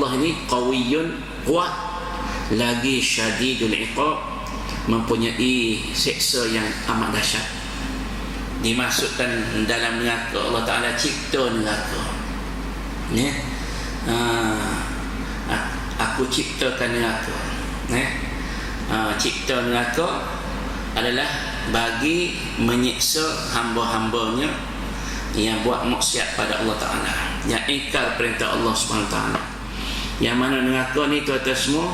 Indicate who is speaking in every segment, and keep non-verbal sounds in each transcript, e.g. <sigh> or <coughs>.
Speaker 1: Allah ini qawiyun kuat lagi syadidul iqab mempunyai seksa yang amat dahsyat. Dimasukkan dalam neraka Allah Taala cipta neraka. Ya uh, aku ciptakan neraka. Ya uh, cipta neraka adalah bagi menyiksa hamba-hambanya yang buat maksiat pada Allah Taala yang ingkar perintah Allah Subhanahu Taala yang mana neraka ni tuan-tuan semua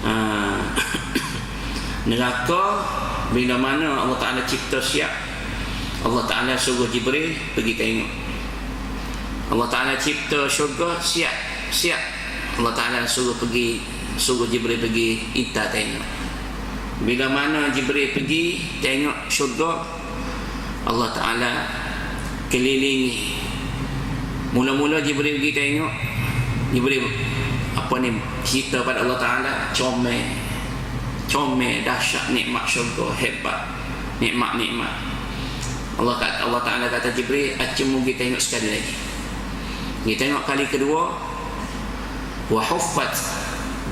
Speaker 1: uh, <coughs> neraka bila mana Allah Ta'ala cipta siap. Allah Ta'ala suruh Jibril pergi tengok. Allah Ta'ala cipta syurga siap siap. Allah Ta'ala suruh pergi suruh Jibril pergi ita tengok. Bila mana Jibril pergi tengok syurga Allah Ta'ala kelilingi. Mula-mula Jibril pergi tengok Jibril apa ni cerita pada Allah Ta'ala comel comel dahsyat nikmat syurga hebat nikmat-nikmat. Allah kata Allah Taala kata Jibril acemu kita tengok sekali lagi. Kita tengok kali kedua wa huffat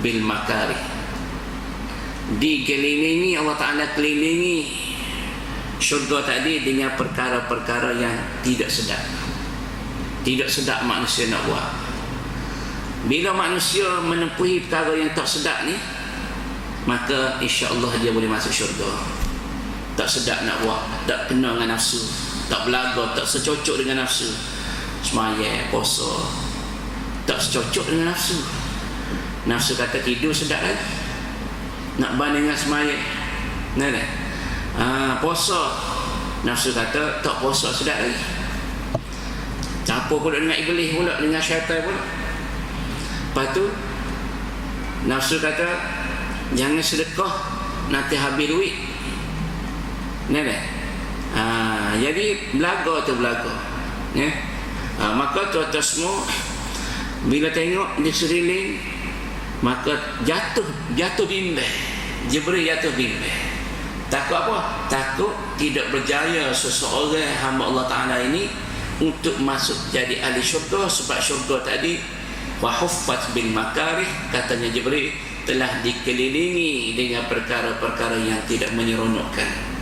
Speaker 1: bil makari dikelilingi Allah Taala kelilingi syurga tadi dengan perkara-perkara yang tidak sedap. Tidak sedap manusia nak buat bila manusia menempuhi perkara yang tak sedap ni maka insya-Allah dia boleh masuk syurga. Tak sedap nak buat, tak kena dengan nafsu, tak belaga, tak secocok dengan nafsu. Semaya, puasa, tak secocok dengan nafsu. Nafsu kata tidur sedap lagi. Nak banding dengan semaya. Nah, nah. Ha, puasa. Nafsu kata tak puasa sedap lagi. Campur pula dengan iblis pula, dengan syaitan pula. Lepas tu, nafsu kata jangan sedekah nanti habis duit. Dah ha, jadi belaga tu belaga ya. Ha, maka tuan-tuan semua bila tengok di sekeliling maka jatuh jatuh bimbang Jibril jatuh bimbang takut apa? takut tidak berjaya seseorang hamba Allah Ta'ala ini untuk masuk jadi ahli syurga sebab syurga tadi wahuffat bin makarih katanya Jibril telah dikelilingi dengan perkara-perkara yang tidak menyeronokkan